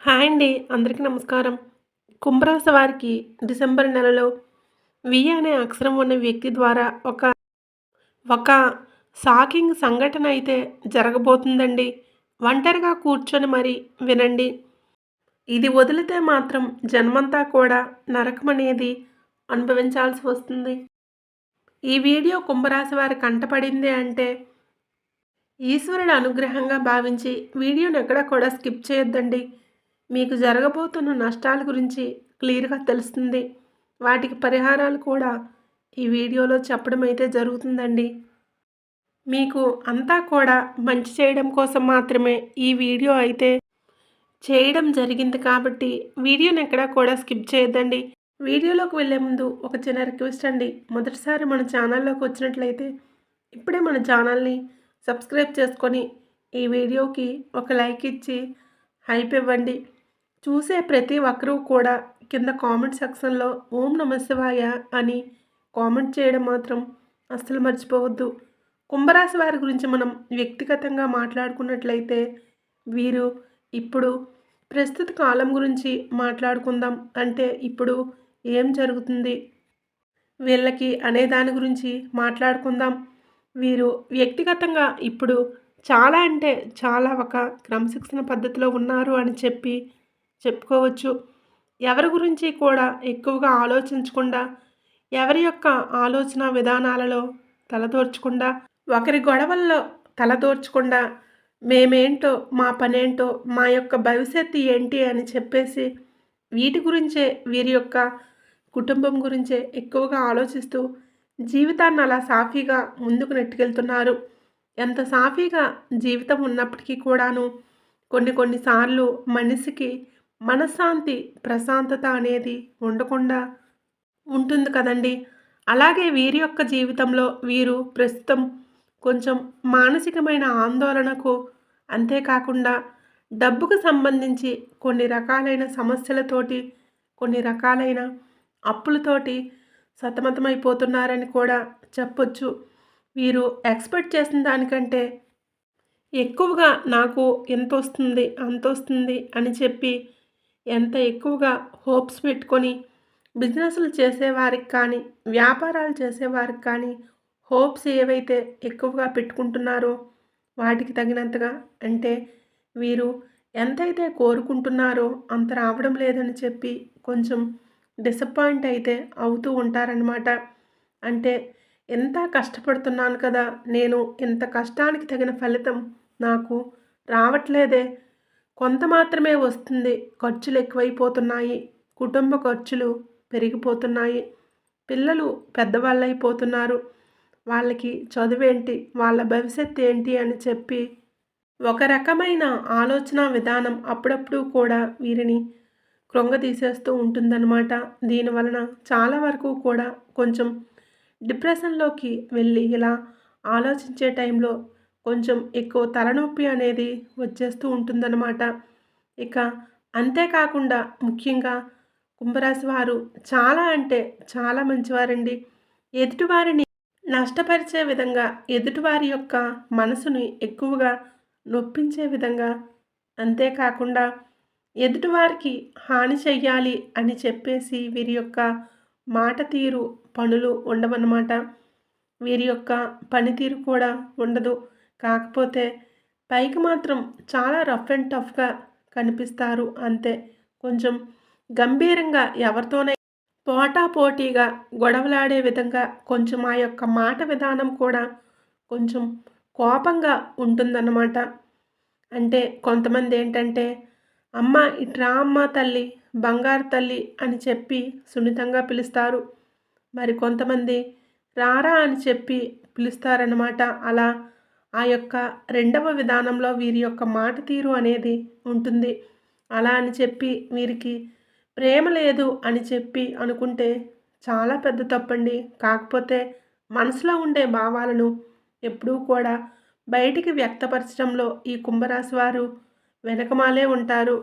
Hi అండి అందరికీ నమస్కారం. కుంభరాశి వారికి డిసెంబర్ నెలలో వి అనే అక్షరం ఉన్న వ్యక్తి ద్వారా ఒక ఒక షాకింగ్ సంఘటన అయితే జరగబోతుందండి. ఒంటరిగా కూర్చొని మరి వినండి. ఇది వదిలితే మాత్రం జన్మంతా కూడా నరకం అనేది అనుభవించాల్సి వస్తుంది. ఈ వీడియో కుంభరాశి వారి కంటపడింది అంటే ఈశ్వరుడు అనుగ్రహంగా భావించి వీడియోని ఎక్కడ కూడా స్కిప్ చేయొద్దండి. మీకు జరగబోతున్న నష్టాల గురించి క్లియర్గా తెలుస్తుంది. వాటికి పరిహారాలు కూడా ఈ వీడియోలో చెప్పడం అయితే జరుగుతుందండి. మీకు అంతా కూడా మంచి చేయడం కోసం మాత్రమే ఈ వీడియో అయితే చేయడం జరిగింది కాబట్టి వీడియోని ఎక్కడా కూడా స్కిప్ చేయొద్దండి. వీడియోలోకి వెళ్ళే ముందు ఒక చిన్న రిక్వెస్ట్ అండి. మొదటిసారి మన ఛానల్లోకి వచ్చినట్లయితే ఇప్పుడే మన ఛానల్ని సబ్స్క్రైబ్ చేసుకొని ఈ వీడియోకి ఒక లైక్ ఇచ్చి హైప్ ఇవ్వండి. చూసే ప్రతి ఒక్కరూ కూడా కింద కామెంట్ సెక్షన్లో ఓం నమశివాయ అని కామెంట్ చేయడం మాత్రం అస్సలు మర్చిపోవద్దు. కుంభరాశి వారి గురించి మనం వ్యక్తిగతంగా మాట్లాడుకున్నట్లయితే వీరు ఇప్పుడు ప్రస్తుత కాలం గురించి మాట్లాడుకుందాం అంటే ఇప్పుడు ఏం జరుగుతుంది? వీళ్ళకి అనే దాని గురించి మాట్లాడుకుందాం. వీరు వ్యక్తిగతంగా ఇప్పుడు చాలా అంటే చాలా ఒక క్రమశిక్షణ పద్ధతిలో ఉన్నారు అని చెప్పి చెప్పుకోవచ్చు. ఎవరి గురించి కూడా ఎక్కువగా ఆలోచించకుండా ఎవరి యొక్క ఆలోచన విధానాలలో తలదోర్చకుండా ఒకరి గొడవల్లో తలదోర్చకుండా మేమేంటో మా పనేంటో మా యొక్క భవిష్యత్తు ఏంటి అని చెప్పేసి వీటి గురించే వీరి యొక్క కుటుంబం గురించే ఎక్కువగా ఆలోచిస్తూ జీవితాన్ని అలా సాఫీగా ముందుకు నెట్టుకెళ్తున్నారు. ఎంత సాఫీగా జీవితం ఉన్నప్పటికీ కూడాను కొన్ని కొన్నిసార్లు మనిషికి మనశ్శాంతి ప్రశాంతత అనేది ఉండకుండా ఉంటుంది కదండి. అలాగే వీరి యొక్క జీవితంలో వీరు ప్రస్తుతం కొంచెం మానసికమైన ఆందోళనకు అంతేకాకుండా డబ్బుకు సంబంధించి కొన్ని రకాలైన సమస్యలతోటి కొన్ని రకాలైన అప్పులతోటి సతమతమైపోతున్నారని కూడా చెప్పొచ్చు. వీరు ఎక్స్పెక్ట్ చేసిన దానికంటే ఎక్కువగా నాకు ఎంత వస్తుంది అంత వస్తుంది అని చెప్పి ఎంత ఎక్కువగా హోప్స్ పెట్టుకొని బిజినెస్లు చేసేవారికి కానీ వ్యాపారాలు చేసేవారికి కానీ హోప్స్ ఏవైతే ఎక్కువగా పెట్టుకుంటున్నారో వాటికి తగినంతగా అంటే వీరు ఎంతైతే కోరుకుంటున్నారో అంత రావడం లేదని చెప్పి కొంచెం డిసప్పాయింట్ అయితే అవుతూ ఉంటారనమాట అంటే ఎంత కష్టపడుతున్నాను కదా నేను ఇంత కష్టానికి తగిన ఫలితం నాకు రావట్లేదే కొంత మాత్రమే వస్తుంది. ఖర్చులు ఎక్కువైపోతున్నాయి. కుటుంబ ఖర్చులు పెరిగిపోతున్నాయి. పిల్లలు పెద్దవాళ్ళు అయిపోతున్నారు వాళ్ళకి చదువేంటి? వాళ్ళ భవిష్యత్తు ఏంటి? అని చెప్పి ఒక రకమైన ఆలోచన విధానం అప్పుడప్పుడు కూడా వీరిని కృంగతీసేస్తూ ఉంటుందన్నమాట. దీనివలన చాలా వరకు కూడా కొంచెం డిప్రెషన్లోకి వెళ్ళి ఇలా ఆలోచించే టైంలో కొంచెం ఎక్కువ తలనొప్పి అనేది వచ్చేస్తూ ఉంటుందన్నమాట. ఇక అంతేకాకుండా ముఖ్యంగా కుంభరాశి వారు చాలా అంటే చాలా మంచివారండి. ఎదుటివారిని నష్టపరిచే విధంగా ఎదుటివారి యొక్క మనసుని ఎక్కువగా నొప్పించే విధంగా అంతేకాకుండా ఎదుటివారికి హాని చెయ్యాలి అని చెప్పేసి వీరి యొక్క మాట తీరు పనులు ఉండవన్నమాట. వీరి యొక్క పనితీరు కూడా ఉండదు. కాకపోతే పైకి మాత్రం చాలా రఫ్ అండ్ టఫ్గా కనిపిస్తారు అంతే. కొంచెం గంభీరంగా ఎవరితోనే పోటా పోటీగా గొడవలాడే విధంగా కొంచెం ఆ యొక్క మాట విధానం కూడా కొంచెం కోపంగా ఉంటుందన్నమాట. అంటే కొంతమంది ఏంటంటే అమ్మ ఇట్రా అమ్మ తల్లి బంగారు తల్లి అని చెప్పి సున్నితంగా పిలుస్తారు. మరి కొంతమంది రారా అని చెప్పి పిలుస్తారన్నమాట. అలా ఆ యొక్క రెండవ విధానంలో వీరి యొక్క మాట తీరు అనేది ఉంటుంది. అలా అని చెప్పి వీరికి ప్రేమ లేదు అని చెప్పి అనుకుంటే చాలా పెద్ద తప్పండి. కాకపోతే మనసులో ఉండే భావాలను ఎప్పుడూ కూడా బయటికి వ్యక్తపరచడంలో ఈ కుంభరాశి వారు వెనకమాలే ఉంటారు.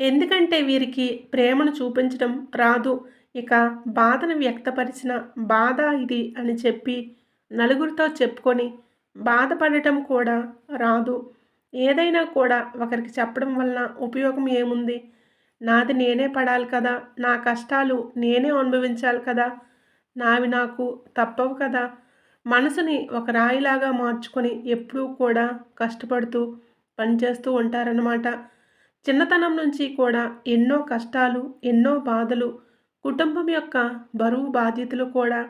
ఎందుకంటే వీరికి ప్రేమను చూపించడం రాదు. ఇక బాధను వ్యక్తపరిచిన బాధ ఇది అని చెప్పి నలుగురితో చెప్పుకొని బాధపడటం కూడా రాదు. ఏదైనా కూడా ఒకరికి చెప్పడం వలన ఉపయోగం ఏముంది? నాది నేనే పడాలి కదా? నా కష్టాలు నేనే అనుభవించాలి కదా? నావి నాకు తప్పవు కదా? మనసుని ఒక రాయిలాగా మార్చుకొని ఎప్పుడూ కూడా కష్టపడుతూ పనిచేస్తూ ఉంటారన్నమాట. చిన్నతనం నుంచి కూడా ఎన్నో కష్టాలు ఎన్నో బాధలు కుటుంబం యొక్క బరువు బాధ్యతలు కూడా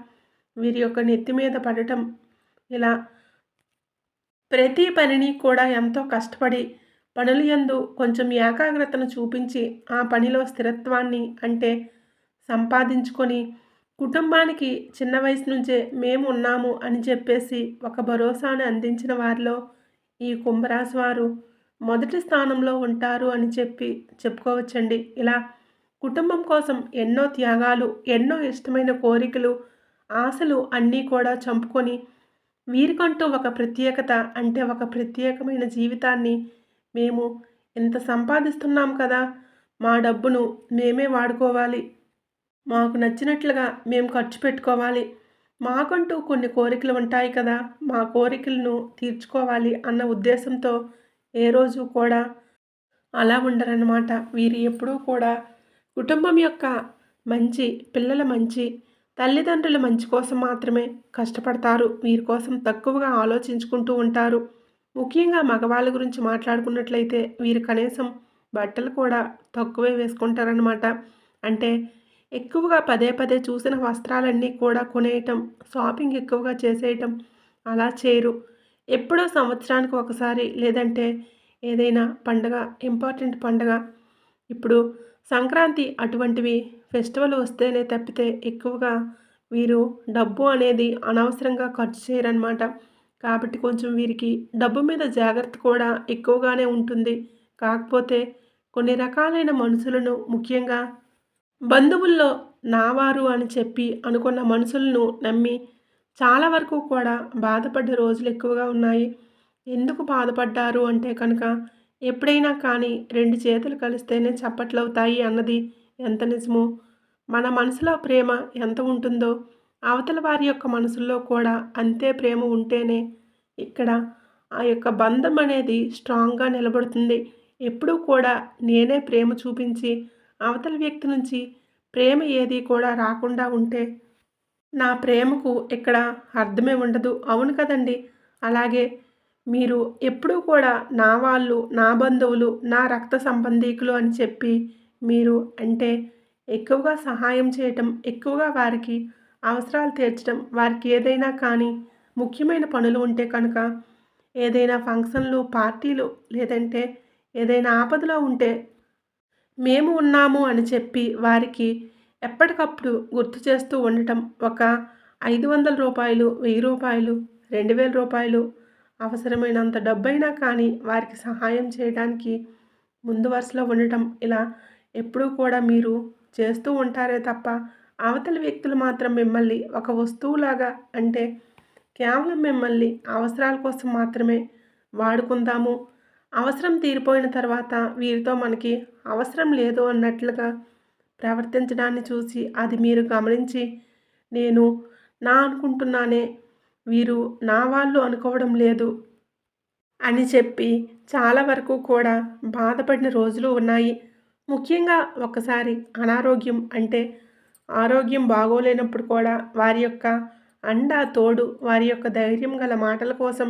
వీరి యొక్క నెత్తి మీద పడటం. ఇలా ప్రతి పనిని కూడా ఎంతో కష్టపడి పనులు ఎందు కొంచెం ఏకాగ్రతను చూపించి ఆ పనిలో స్థిరత్వాన్ని అంటే సంపాదించుకొని కుటుంబానికి చిన్న వయసు నుంచే మేము ఉన్నాము అని చెప్పేసి ఒక భరోసాను అందించిన వారిలో ఈ కుంభరాశి వారు మొదటి స్థానంలో ఉంటారు అని చెప్పి చెప్పుకోవచ్చండి. ఇలా కుటుంబం కోసం ఎన్నో త్యాగాలు ఎన్నో ఇష్టమైన కోరికలు ఆశలు అన్నీ కూడా చంపుకొని వీరికంటూ ఒక ప్రత్యేకత అంటే ఒక ప్రత్యేకమైన జీవితాన్ని మేము ఇంత సంపాదిస్తున్నాం కదా? మా డబ్బును మేమే వాడుకోవాలి. మాకు నచ్చినట్లుగా మేము ఖర్చు పెట్టుకోవాలి. మాకంటూ కొన్ని కోరికలు ఉంటాయి కదా? మా కోరికలను తీర్చుకోవాలి అన్న ఉద్దేశంతో ఏ రోజు కూడా అలా ఉండరన్నమాట. వీరు ఎప్పుడూ కూడా కుటుంబం యొక్క మంచి పిల్లల మంచి తల్లిదండ్రుల మంచి కోసం మాత్రమే కష్టపడతారు. వీరి కోసం తక్కువగా ఆలోచించుకుంటూ ఉంటారు. ముఖ్యంగా మగవాళ్ళ గురించి మాట్లాడుకున్నట్లయితే వీరు కనీసం బట్టలు కూడా తక్కువే వేసుకుంటారనమాట అంటే ఎక్కువగా పదే పదే చూసిన వస్త్రాలన్నీ కూడా కొనేయటం షాపింగ్ ఎక్కువగా చేసేయటం అలా చేయరు. ఎప్పుడో సంవత్సరానికి ఒకసారి లేదంటే ఏదైనా పండగ ఇంపార్టెంట్ పండగ ఇప్పుడు సంక్రాంతి అటువంటివి ఫెస్టివల్ వస్తేనే తప్పితే ఎక్కువగా వీరు డబ్బు అనేది అనవసరంగా ఖర్చు చేయరనమాట కాబట్టి కొంచెం వీరికి డబ్బు మీద జాగ్రత్త కూడా ఎక్కువగానే ఉంటుంది. కాకపోతే కొన్ని రకాలైన మనుషులను ముఖ్యంగా బంధువుల్లో నావారు అని చెప్పి అనుకున్న మనుషులను నమ్మి చాలా వరకు కూడా బాధపడ్డ రోజులు ఎక్కువగా ఉన్నాయి. ఎందుకు బాధపడ్డారు అంటే కనుక ఎప్పుడైనా కానీ రెండు చేతులు కలిస్తేనే చప్పట్లవుతాయి అన్నది ఎంత నిజమో. మన మనసులో ప్రేమ ఎంత ఉంటుందో అవతల వారి యొక్క మనసుల్లో కూడా అంతే ప్రేమ ఉంటేనే ఇక్కడ ఆ యొక్క బంధం అనేది స్ట్రాంగ్గా నిలబడుతుంది. ఎప్పుడూ కూడా నేనే ప్రేమ చూపించి అవతల వ్యక్తి నుంచి ప్రేమ ఏది కూడా రాకుండా ఉంటే నా ప్రేమకు ఇక్కడ అర్థమే ఉండదు. అవును కదండి. అలాగే మీరు ఎప్పుడూ కూడా నా వాళ్ళు నా బంధువులు నా రక్త సంబంధీకులు అని చెప్పి మీరు అంటే ఎక్కువగా సహాయం చేయటం ఎక్కువగా వారికి అవసరాలు తీర్చడం వారికి ఏదైనా కానీ ముఖ్యమైన పనులు ఉంటే కనుక ఏదైనా ఫంక్షన్లు పార్టీలు లేదంటే ఏదైనా ఆపదలో ఉంటే మేము ఉన్నాము అని చెప్పి వారికి ఎప్పటికప్పుడు గుర్తు చేస్తూ ఉండటం ఒక ఐదు వందల రూపాయలు వెయ్యి రూపాయలు రెండు వేల రూపాయలు అవసరమైనంత డబ్బైనా కానీ వారికి సహాయం చేయడానికి ముందు వరుసలో ఉండటం ఇలా ఎప్పుడూ కూడా మీరు చేస్తూ ఉంటారే తప్ప అవతల వ్యక్తులు మాత్రం మిమ్మల్ని ఒక వస్తువులాగా అంటే కేవలం మిమ్మల్ని అవసరాల కోసం మాత్రమే వాడుకుందాము. అవసరం తీరిపోయిన తర్వాత వీరితో మనకి అవసరం లేదు అన్నట్లుగా ప్రవర్తించడాన్ని చూసి అది మీరు గమనించి నేను నా అనుకుంటున్నానే వీరు నా వాళ్ళు అనుకోవడం లేదు అని చెప్పి చాలా వరకు కూడా బాధపడిన రోజులు ఉన్నాయి. ముఖ్యంగా ఒకసారి అనారోగ్యం అంటే ఆరోగ్యం బాగోలేనప్పుడు కూడా వారి యొక్క అండా తోడు వారి యొక్క ధైర్యం గల మాటల కోసం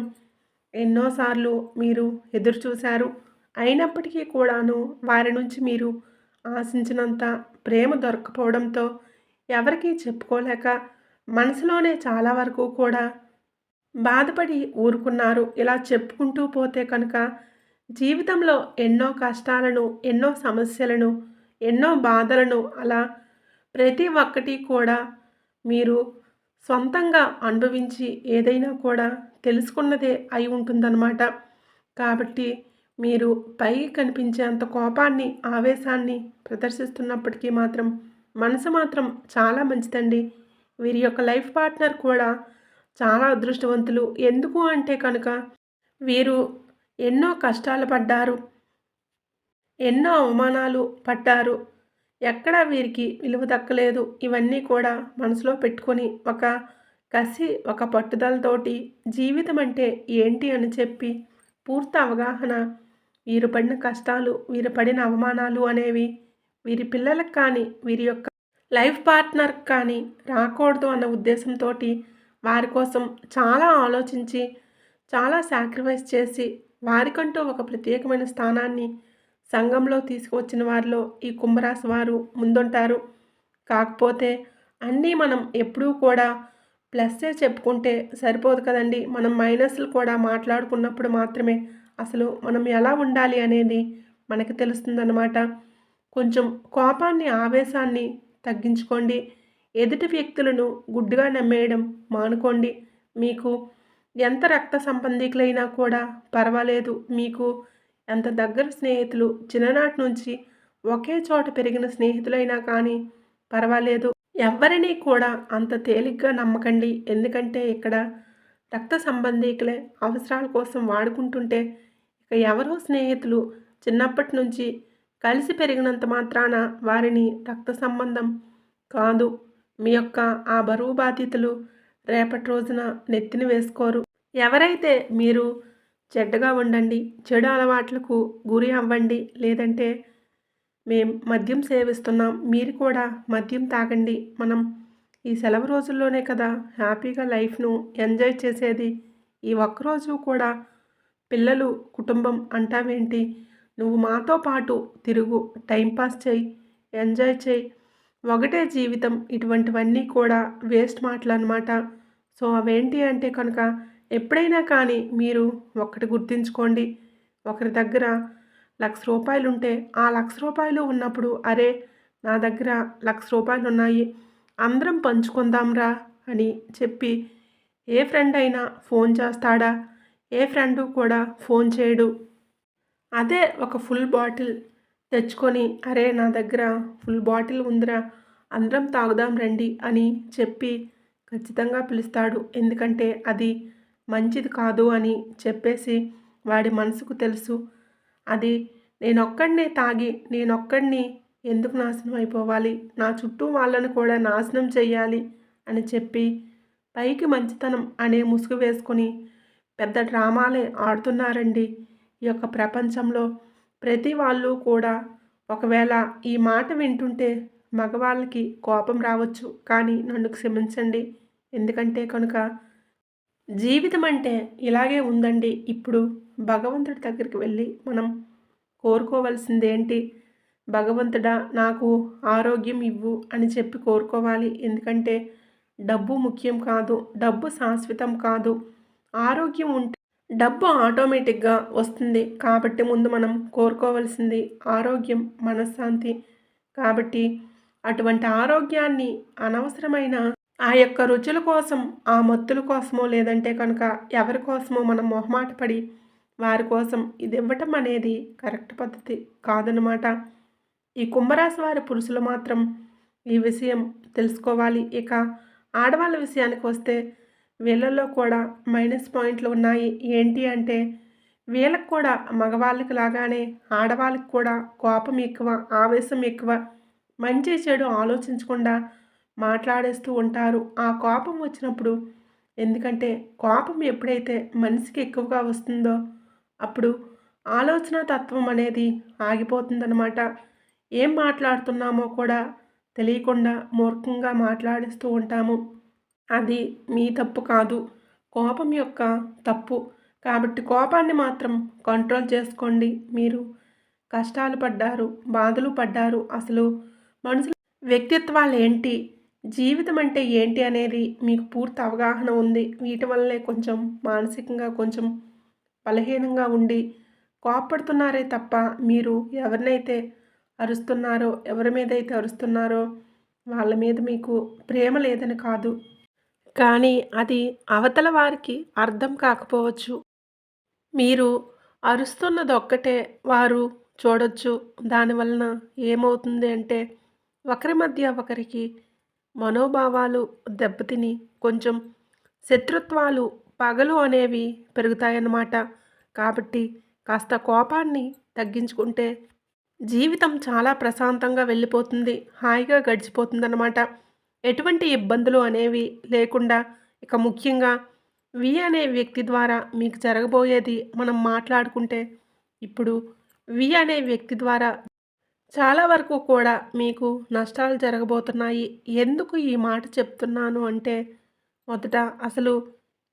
ఎన్నోసార్లు మీరు ఎదురు చూశారు అయినప్పటికీ కూడాను వారి నుంచి మీరు ఆశించినంత ప్రేమ దొరకపోవడంతో ఎవరికీ చెప్పుకోలేక మనసులోనే చాలా వరకు కూడా బాధపడి ఊరుకున్నారు. ఇలా చెప్పుకుంటూ పోతే కనుక జీవితంలో ఎన్నో కష్టాలను ఎన్నో సమస్యలను ఎన్నో బాధలను అలా ప్రతి ఒక్కటి కూడా మీరు సొంతంగా అనుభవించి ఏదైనా కూడా తెలుసుకున్నదే అయి ఉంటుందన్నమాట. కాబట్టి మీరు పై కనిపించేంత కోపాన్ని ఆవేశాన్ని ప్రదర్శిస్తున్నప్పటికీ మాత్రం మనసు మాత్రం చాలా మంచిదండి. వీరి యొక్క లైఫ్ పార్ట్నర్ కూడా చాలా అదృష్టవంతులు. ఎందుకు అంటే కనుక వీరు ఎన్నో కష్టాలు పడ్డారు. ఎన్నో అవమానాలు పడ్డారు. ఎక్కడా వీరికి విలువ దక్కలేదు. ఇవన్నీ కూడా మనసులో పెట్టుకొని ఒక కసి ఒక పట్టుదలతోటి జీవితం అంటే ఏంటి అని చెప్పి పూర్తి అవగాహన వీరు పడిన కష్టాలు వీరు పడిన అవమానాలు అనేవి వీరి పిల్లలకు కానీ వీరి యొక్క లైఫ్ పార్ట్నర్ కానీ రాకూడదు అన్న ఉద్దేశంతో వారి కోసం చాలా ఆలోచించి చాలా సాక్రిఫైస్ చేసి వారికంటూ ఒక ప్రత్యేకమైన స్థానాన్ని సంఘంలో తీసుకువచ్చిన వారిలో ఈ కుంభరాశి వారు ముందుంటారు. కాకపోతే అన్నీ మనం ఎప్పుడూ కూడా ప్లస్సే చెప్పుకుంటే సరిపోదు కదండి. మనం మైనస్లు కూడా మాట్లాడుకున్నప్పుడు మాత్రమే అసలు మనం ఎలా ఉండాలి అనేది మనకి తెలుస్తుందన్నమాట. కొంచెం కోపాన్ని ఆవేశాన్ని తగ్గించుకోండి. ఎదుటి వ్యక్తులను గుడ్డుగా నమ్మేయడం మానుకోండి. మీకు ఎంత రక్త సంబంధికులైనా కూడా పర్వాలేదు. మీకు ఎంత దగ్గర స్నేహితులు చిన్ననాటి నుంచి ఒకే చోట పెరిగిన స్నేహితులైనా కానీ పర్వాలేదు. ఎవరిని కూడా అంత తేలిగ్గా నమ్మకండి. ఎందుకంటే ఇక్కడ రక్త సంబంధీకులే అవసరాల కోసం వాడుకుంటుంటే ఇక ఎవరో స్నేహితులు చిన్నప్పటి నుంచి కలిసి పెరిగినంత మాత్రాన వారిని రక్త సంబంధం కాదు. మీ యొక్క ఆ బరువు బాధ్యతలు రేపటి రోజున నెత్తిని వేసుకోరు. ఎవరైతే మీరు చెడ్డగా ఉండండి చెడు అలవాట్లకు గురి అవ్వండి లేదంటే మేం మద్యం సేవిస్తున్నాం మీరు కూడా మద్యం తాగండి. మనం ఈ సెలవు రోజుల్లోనే కదా హ్యాపీగా లైఫ్ను ఎంజాయ్ చేసేది. ఈ ఒక్కరోజు కూడా పిల్లలు కుటుంబం అంటావేంటి? నువ్వు మాతో పాటు తిరుగు టైంపాస్ చేయి ఎంజాయ్ చేయి. ఒకటే జీవితం ఇటువంటివన్నీ కూడా వేస్ట్ మాటలు అనమాట సో అవేంటి అంటే కనుక ఎప్పుడైనా కానీ మీరు ఒక్కటి గుర్తుంచుకోండి. ఒకరి దగ్గర లక్ష రూపాయలు ఉంటే ఆ లక్ష రూపాయలు ఉన్నప్పుడు అరే నా దగ్గర లక్ష రూపాయలు ఉన్నాయి అందరం పంచుకుందాంరా అని చెప్పి ఏ ఫ్రెండ్ అయినా ఫోన్ చేస్తాడా? ఏ ఫ్రెండు కూడా ఫోన్ చేయడు. అదే ఒక ఫుల్ బాటిల్ తెచ్చుకొని అరే నా దగ్గర ఫుల్ బాటిల్ ఉందిరా అందరం తాగుదాం రండి అని చెప్పి ఖచ్చితంగా పిలుస్తాడు. ఎందుకంటే అది మంచిది కాదు అని చెప్పేసి వాడి మనసుకు తెలుసు. అది నేనొక్కడినే తాగి నేనొక్కడిని ఎందుకు నాశనం అయిపోవాలి? నా చుట్టూ వాళ్ళని కూడా నాశనం చేయాలి అని చెప్పి పైకి మంచితనం అనే ముసుగు వేసుకొని పెద్ద డ్రామాలే ఆడుతున్నారండి ఈ యొక్క ప్రపంచంలో. ప్రతి వాళ్ళు కూడా ఒకవేళ ఈ మాట వింటుంటే మగవాళ్ళకి కోపం రావచ్చు. కానీ నన్ను క్షమించండి. ఎందుకంటే కనుక జీవితం అంటే ఇలాగే ఉందండి. ఇప్పుడు భగవంతుడి దగ్గరికి వెళ్ళి మనం కోరుకోవాల్సిందేంటి? భగవంతుడా నాకు ఆరోగ్యం ఇవ్వు అని చెప్పి కోరుకోవాలి. ఎందుకంటే డబ్బు ముఖ్యం కాదు. డబ్బు శాశ్వతం కాదు. ఆరోగ్యం ఉంటే డబ్బు ఆటోమేటిక్గా వస్తుంది. కాబట్టి ముందు మనం కోరుకోవాల్సింది ఆరోగ్యం మనశ్శాంతి. కాబట్టి అటువంటి ఆరోగ్యాన్ని అనవసరమైన ఆ యొక్క రుచుల కోసం ఆ మత్తుల కోసమో లేదంటే కనుక ఎవరి కోసమో మనం మొహమాట పడి వారి కోసం ఇది ఇవ్వటం అనేది కరెక్ట్ పద్ధతి కాదనమాట ఈ కుంభరాశి వారి పురుషులు మాత్రం ఈ విషయం తెలుసుకోవాలి. ఇక ఆడవాళ్ళ విషయానికి వస్తే వీళ్ళల్లో కూడా మైనస్ పాయింట్లు ఉన్నాయి. ఏంటి అంటే వీళ్ళకి కూడా మగవాళ్ళకి లాగానే ఆడవాళ్ళకి కూడా కోపం ఎక్కువ ఆవేశం ఎక్కువ మంచి చెడు ఆలోచించకుండా మాట్లాడేస్తూ ఉంటారు. ఆ కోపం వచ్చినప్పుడు ఎందుకంటే కోపం ఎప్పుడైతే మనిషికి ఎక్కువగా వస్తుందో అప్పుడు ఆలోచన తత్వం అనేది ఆగిపోతుందన్నమాట. ఏం మాట్లాడుతున్నామో కూడా తెలియకుండా మూర్ఖంగా మాట్లాడిస్తూ ఉంటాము. అది మీ తప్పు కాదు. కోపం యొక్క తప్పు. కాబట్టి కోపాన్ని మాత్రం కంట్రోల్ చేసుకోండి. మీరు కష్టాలు పడ్డారు బాధలు పడ్డారు. అసలు మనుషుల వ్యక్తిత్వాలు ఏంటి? జీవితం అంటే ఏంటి అనేది మీకు పూర్తి అవగాహన ఉంది. వీటి వల్లే కొంచెం మానసికంగా కొంచెం బలహీనంగా ఉండి కోపడుతున్నారే తప్ప మీరు ఎవరినైతే అరుస్తున్నారో ఎవరి మీద అయితే అరుస్తున్నారో వాళ్ళ మీద మీకు ప్రేమ లేదని కాదు. కానీ అది అవతల వారికి అర్థం కాకపోవచ్చు. మీరు అరుస్తున్నది ఒక్కటే వారు చూడొచ్చు. దానివలన ఏమవుతుంది అంటే ఒకరి మధ్య ఒకరికి మనోభావాలు దెబ్బతిని కొంచెం శత్రుత్వాలు పగలు అనేవి పెరుగుతాయన్నమాట. కాబట్టి కాస్త కోపాన్ని తగ్గించుకుంటే జీవితం చాలా ప్రశాంతంగా వెళ్ళిపోతుంది. హాయిగా గడిచిపోతుందన్నమాట. ఎటువంటి ఇబ్బందులు అనేవి లేకుండా ఇక ముఖ్యంగా వి అనే వ్యక్తి ద్వారా మీకు జరగబోయేది మనం మాట్లాడుకుంటే ఇప్పుడు వి అనే వ్యక్తి ద్వారా చాలా వరకు కూడా మీకు నష్టాలు జరగబోతున్నాయి. ఎందుకు ఈ మాట చెప్తున్నాను అంటే మొదట అసలు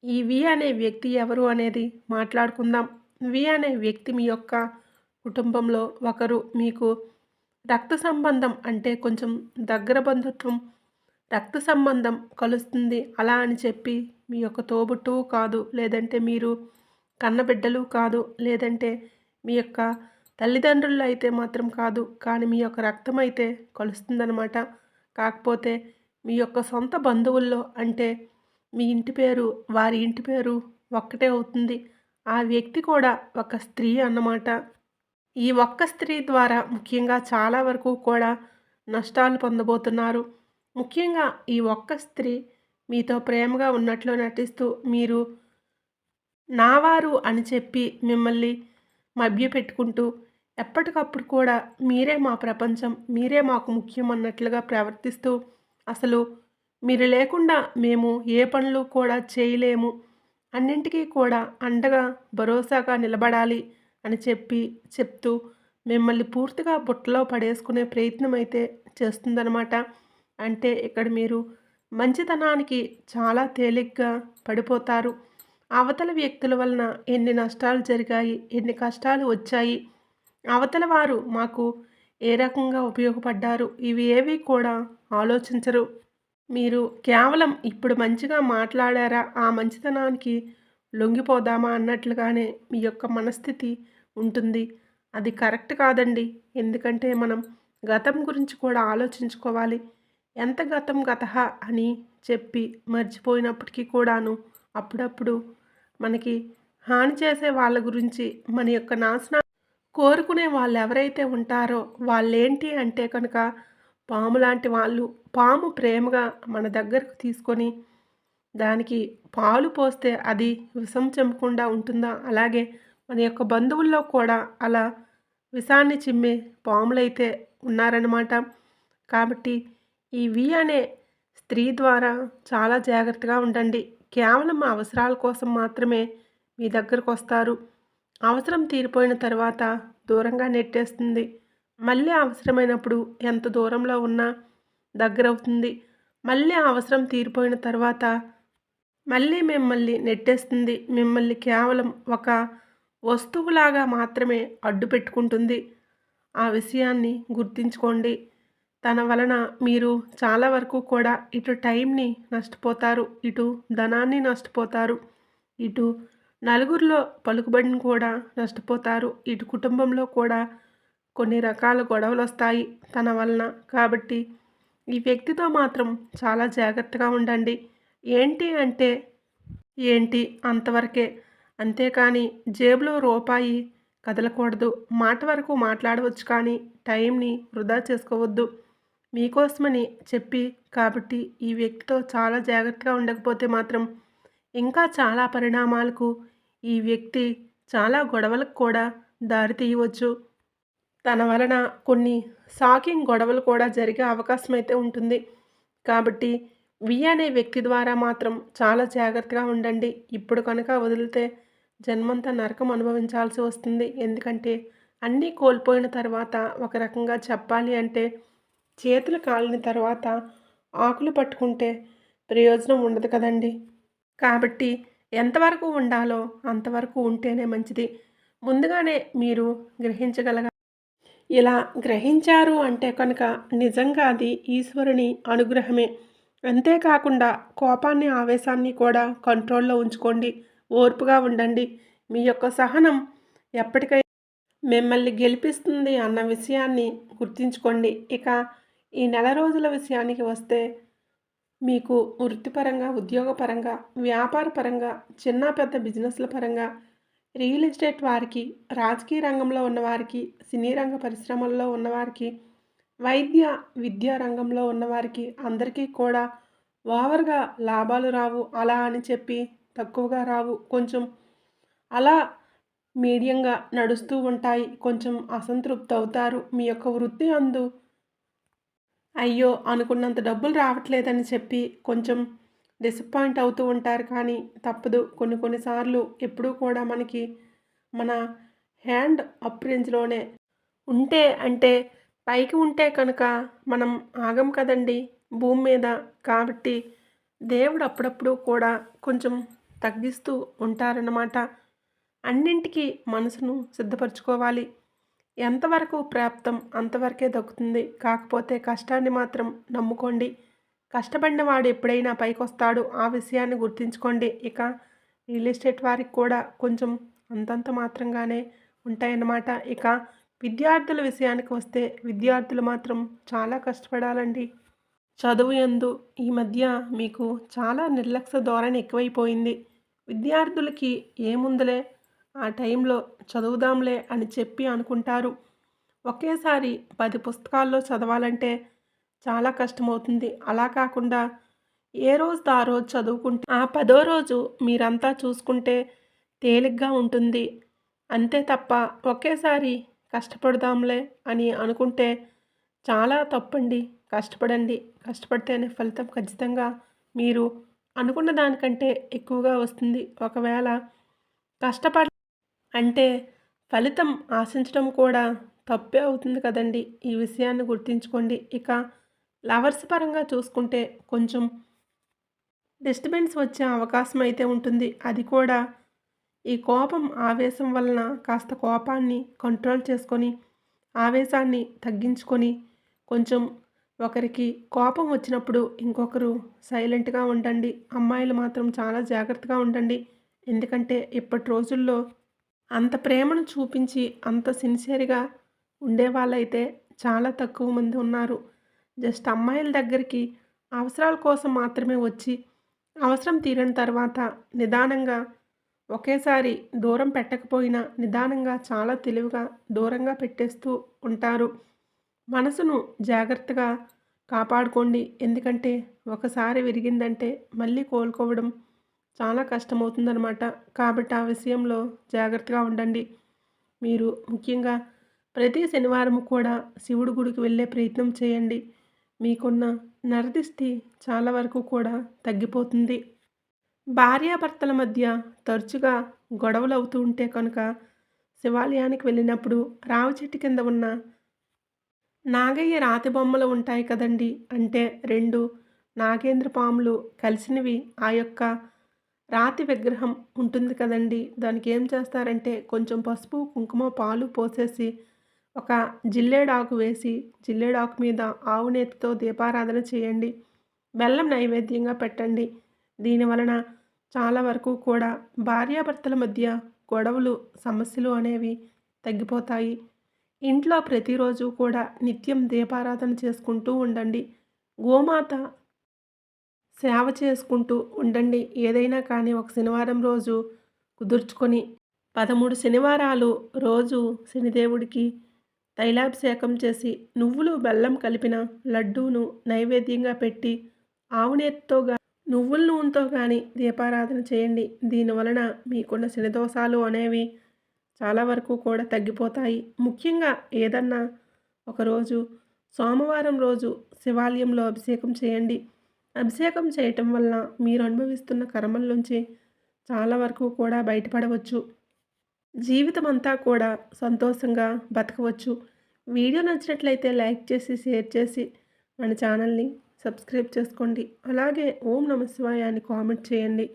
ఈ వి అనే వ్యక్తి ఎవరు అనేది మాట్లాడుకుందాం. వి అనే వ్యక్తి మీ యొక్క కుటుంబంలో ఒకరు. మీకు రక్త సంబంధం అంటే కొంచెం దగ్గర బంధుత్వం రక్త సంబంధం కలుస్తుంది అలా అని చెప్పి మీ యొక్క తోబుట్టువు కాదు లేదంటే మీరు కన్నబిడ్డలు కాదు లేదంటే మీ యొక్క తల్లిదండ్రులు అయితే మాత్రం కాదు కానీ మీ యొక్క రక్తం అయితే కలుస్తుందనమాట కాకపోతే మీ యొక్క సొంత బంధువుల్లో అంటే మీ ఇంటి పేరు వారి ఇంటి పేరు ఒక్కటే అవుతుంది. ఆ వ్యక్తి కూడా ఒక స్త్రీ అన్నమాట. ఈ ఒక్క స్త్రీ ద్వారా ముఖ్యంగా చాలా వరకు కూడా నష్టాలు పొందబోతున్నారు. ముఖ్యంగా ఈ ఒక్క స్త్రీ మీతో ప్రేమగా ఉన్నట్లు నటిస్తూ మీరు నావారు అని చెప్పి మిమ్మల్ని మభ్యపెట్టుకుంటూ ఎప్పటికప్పుడు కూడా మీరే మా ప్రపంచం మీరే మాకు ముఖ్యం అన్నట్లుగా ప్రవర్తిస్తూ అసలు మీరు లేకుండా మేము ఏ పనులు కూడా చేయలేము. అన్నింటికీ కూడా అండగా భరోసాగా నిలబడాలి అని చెప్పి చెప్తూ మిమ్మల్ని పూర్తిగా బుట్టలో పడేసుకునే ప్రయత్నం అయితే చేస్తుందన్నమాట. అంటే ఇక్కడ మీరు మంచితనానికి చాలా తేలిగ్గా పడిపోతారు. అవతల వ్యక్తుల వలన ఎన్ని నష్టాలు జరిగాయి ఎన్ని కష్టాలు వచ్చాయి అవతల వారు మాకు ఏ రకంగా ఉపయోగపడ్డారు ఇవి ఏవి కూడా ఆలోచించరు. మీరు కేవలం ఇప్పుడు మంచిగా మాట్లాడారా ఆ మంచితనానికి లొంగిపోదామా అన్నట్లుగానే మీ యొక్క మనస్థితి ఉంటుంది. అది కరెక్ట్ కాదండి. ఎందుకంటే మనం గతం గురించి కూడా ఆలోచించుకోవాలి. ఎంత గతం గత అని చెప్పి మర్చిపోయినప్పటికీ కూడాను అప్పుడప్పుడు మనకి హాని చేసే వాళ్ళ గురించి మన యొక్క నాశనం కోరుకునే వాళ్ళు ఎవరైతే ఉంటారో వాళ్ళేంటి అంటే కనుక పాము లాంటి వాళ్ళు పాము ప్రేమగా మన దగ్గరకు తీసుకొని దానికి పాలు పోస్తే అది విషం చెమ్మకుండా ఉంటుందా? అలాగే మన యొక్క బంధువుల్లో కూడా అలా విషాన్ని చిమ్మే పాములైతే ఉన్నారన్నమాట. కాబట్టి ఈ వి అనే స్త్రీ ద్వారా చాలా జాగ్రత్తగా ఉండండి. కేవలం అవసరాల కోసం మాత్రమే మీ దగ్గరకు వస్తారు. అవసరం తీరిపోయిన తర్వాత దూరంగా నెట్టేస్తుంది. మళ్ళీ అవసరమైనప్పుడు ఎంత దూరంలో ఉన్నా దగ్గరవుతుంది. మళ్ళీ అవసరం తీరిపోయిన తర్వాత మళ్ళీ మిమ్మల్ని నెట్టేస్తుంది. మిమ్మల్ని కేవలం ఒక వస్తువులాగా మాత్రమే అడ్డు పెట్టుకుంటుంది ఆ విషయాన్ని గుర్తుంచుకోండి. తన వలన మీరు చాలా వరకు కూడా ఇటు టైంని నష్టపోతారు ఇటు ధనాన్ని నష్టపోతారు ఇటు నలుగురిలో పలుకుబడిని కూడా నష్టపోతారు ఇటు కుటుంబంలో కూడా కొన్ని రకాల గొడవలు వస్తాయి తన వలన. కాబట్టి ఈ వ్యక్తితో మాత్రం చాలా జాగ్రత్తగా ఉండండి. ఏంటి అంటే ఏంటి అంతవరకే. అంతేకాని జేబులో రూపాయి కదలకూడదు. మాట వరకు మాట్లాడవచ్చు కానీ టైంని వృధా చేసుకోవద్దు. మీకోసమని చెప్పి కాబట్టి ఈ వ్యక్తితో చాలా జాగ్రత్తగా ఉండకపోతే మాత్రం ఇంకా చాలా పరిణామాలకు ఈ వ్యక్తి చాలా గొడవలకు కూడా దారి తీయవచ్చు. తన వలన కొన్ని షాకింగ్ గొడవలు కూడా జరిగే అవకాశం అయితే ఉంటుంది. కాబట్టి వి అనే వ్యక్తి ద్వారా మాత్రం చాలా జాగ్రత్తగా ఉండండి. ఇప్పుడు కనుక వదిలితే జన్మంతా నరకం అనుభవించాల్సి వస్తుంది. ఎందుకంటే అన్నీ కోల్పోయిన తర్వాత ఒక రకంగా చెప్పాలి అంటే చేతులు కాలిన తర్వాత ఆకులు పట్టుకుంటే ప్రయోజనం ఉండదు కదండి. కాబట్టి ఎంతవరకు ఉండాలో అంతవరకు ఉంటేనే మంచిది. ముందుగానే మీరు గ్రహించగలగాలి ఇలా గ్రహించారు అంటే కనుక నిజంగా అది ఈశ్వరుని అనుగ్రహమే. అంతేకాకుండా కోపాన్ని ఆవేశాన్ని కూడా కంట్రోల్లో ఉంచుకోండి. ఓర్పుగా ఉండండి. మీ యొక్క సహనం ఎప్పటికైనా మిమ్మల్ని గెలిపిస్తుంది అన్న విషయాన్ని గుర్తుంచుకోండి. ఇక ఈ నెల రోజుల విషయానికి వస్తే మీకు వృత్తిపరంగా ఉద్యోగపరంగా వ్యాపారపరంగా చిన్న పెద్ద బిజినెస్ల పరంగా రియల్ ఎస్టేట్ వారికి రాజకీయ రంగంలో ఉన్నవారికి సినీ రంగ పరిశ్రమల్లో ఉన్నవారికి వైద్య విద్యా రంగంలో ఉన్నవారికి అందరికీ కూడా ఓవర్గా లాభాలు రావు. అలా అని చెప్పి తక్కువగా రావు. కొంచెం అలా మీడియంగా నడుస్తూ ఉంటాయి. కొంచెం అసంతృప్తి అవుతారు మీ యొక్క వృత్తి అందు అయ్యో అనుకున్నంత డబ్బులు రావట్లేదని చెప్పి కొంచెం డిసప్పాయింట్ అవుతూ ఉంటారు కానీ తప్పదు. కొన్ని కొన్నిసార్లు ఎప్పుడూ కూడా మనకి మన హ్యాండ్ అప్ రేంజ్లోనే ఉంటే అంటే పైకి ఉంటే కనుక మనం ఆగం కదండి భూమి మీద. కాబట్టి దేవుడు అప్పుడప్పుడు కూడా కొంచెం తగ్గిస్తూ ఉంటారన్నమాట. అన్నింటికీ మనసును సిద్ధపరచుకోవాలి. ఎంతవరకు ప్రాప్తం అంతవరకే దక్కుతుంది. కాకపోతే కష్టాన్ని మాత్రం నమ్ముకోండి. కష్టపడిన వాడు ఎప్పుడైనా పైకొస్తాడు. ఆ విషయాన్ని గుర్తుంచుకోండి. ఇక రియల్ ఎస్టేట్ వారికి కూడా కొంచెం అంతంత మాత్రంగానే ఉంటాయన్నమాట. ఇక విద్యార్థుల విషయానికి వస్తే విద్యార్థులు మాత్రం చాలా కష్టపడాలండి. చదువు ఎందు ఈ మధ్య మీకు చాలా నిర్లక్ష్య ధోరణి ఎక్కువైపోయింది. విద్యార్థులకి ఏముందలే ఆ టైంలో చదువుదాంలే అని చెప్పి అనుకుంటారు. ఒకేసారి పది పుస్తకాల్లో చదవాలంటే చాలా కష్టమవుతుంది. అలా కాకుండా ఏ రోజు ఆ రోజు చదువుకుంటే ఆ పదో రోజు మీరంతా చూసుకుంటే తేలిగ్గా ఉంటుంది. అంతే తప్ప ఒకేసారి కష్టపడదాంలే అని అనుకుంటే చాలా తప్పండి. కష్టపడండి. కష్టపడితేనే ఫలితం ఖచ్చితంగా మీరు అనుకున్న దానికంటే ఎక్కువగా వస్తుంది. ఒకవేళ కష్టపడ అంటే ఫలితం ఆశించడం కూడా తప్పే అవుతుంది కదండి. ఈ విషయాన్ని గుర్తుంచుకోండి. ఇక లవర్స్ పరంగా చూసుకుంటే కొంచెం డిస్టర్బెన్స్ వచ్చే అవకాశం అయితే ఉంటుంది. అది కూడా ఈ కోపం ఆవేశం వలన కాస్త కోపాన్ని కంట్రోల్ చేసుకొని ఆవేశాన్ని తగ్గించుకొని కొంచెం ఒకరికి కోపం వచ్చినప్పుడు ఇంకొకరు సైలెంట్గా ఉండండి. అమ్మాయిలు మాత్రం చాలా జాగ్రత్తగా ఉండండి. ఎందుకంటే ఇప్పటి రోజుల్లో అంత ప్రేమను చూపించి అంత సిన్సియర్గా ఉండేవాళ్ళైతే చాలా తక్కువ మంది ఉన్నారు. జస్ట్ అమ్మాయిల దగ్గరికి అవసరాల కోసం మాత్రమే వచ్చి అవసరం తీరిన తర్వాత నిదానంగా ఒకేసారి దూరం పెట్టకపోయినా నిదానంగా చాలా తెలివిగా దూరంగా పెట్టేస్తూ ఉంటారు. మనసును జాగ్రత్తగా కాపాడుకోండి. ఎందుకంటే ఒకసారి విరిగిందంటే మళ్ళీ కోలుకోవడం చాలా కష్టమవుతుందనమాట కాబట్టి ఆ విషయంలో జాగ్రత్తగా ఉండండి. మీరు ముఖ్యంగా ప్రతి శనివారం కూడా శివుడి గుడికి వెళ్ళే ప్రయత్నం చేయండి. మీకున్న నరదిష్టి చాలా వరకు కూడా తగ్గిపోతుంది. భార్యాభర్తల మధ్య తరచుగా గొడవలు అవుతూ ఉంటే కనుక శివాలయానికి వెళ్ళినప్పుడు రావి చెట్టు కింద ఉన్న నాగయ్య రాతి బొమ్మలు ఉంటాయి కదండి. అంటే రెండు నాగేంద్ర పాములు కలిసినవి ఆ యొక్క రాతి విగ్రహం ఉంటుంది కదండి. దానికి ఏం చేస్తారంటే కొంచెం పసుపు కుంకుమ పాలు పోసేసి ఒక జిల్లేడాకు వేసి జిల్లేడాకు మీద ఆవు నేతితో దీపారాధన చేయండి. బెల్లం నైవేద్యంగా పెట్టండి. దీని వలన చాలా వరకు కూడా భార్యాభర్తల మధ్య గొడవలు సమస్యలు అనేవి తగ్గిపోతాయి. ఇంట్లో ప్రతిరోజు కూడా నిత్యం దీపారాధన చేసుకుంటూ ఉండండి. గోమాత సేవ చేసుకుంటూ ఉండండి. ఏదైనా కానీ ఒక శనివారం రోజు కుదుర్చుకొని పదమూడు శనివారాలు రోజు శనిదేవుడికి తైలాభిషేకం చేసి నువ్వులు బెల్లం కలిపిన లడ్డూను నైవేద్యంగా పెట్టి ఆవునేతితో నువ్వుల నూనెతో కానీ దీపారాధన చేయండి. దీనివలన మీకున్న శనిదోషాలు అనేవి చాలా వరకు కూడా తగ్గిపోతాయి. ముఖ్యంగా ఏదన్నా ఒకరోజు సోమవారం రోజు శివాలయంలో అభిషేకం చేయండి. అభిషేకం చేయటం వల్ల మీరు అనుభవిస్తున్న కర్మల నుంచి చాలా వరకు కూడా బయటపడవచ్చు. జీవితం అంతా కూడా సంతోషంగా బతకవచ్చు. వీడియో నచ్చినట్లయితే లైక్ చేసి షేర్ చేసి మన ఛానల్ని సబ్స్క్రైబ్ చేసుకోండి. అలాగే ఓం నమశివాయ అని కామెంట్ చేయండి.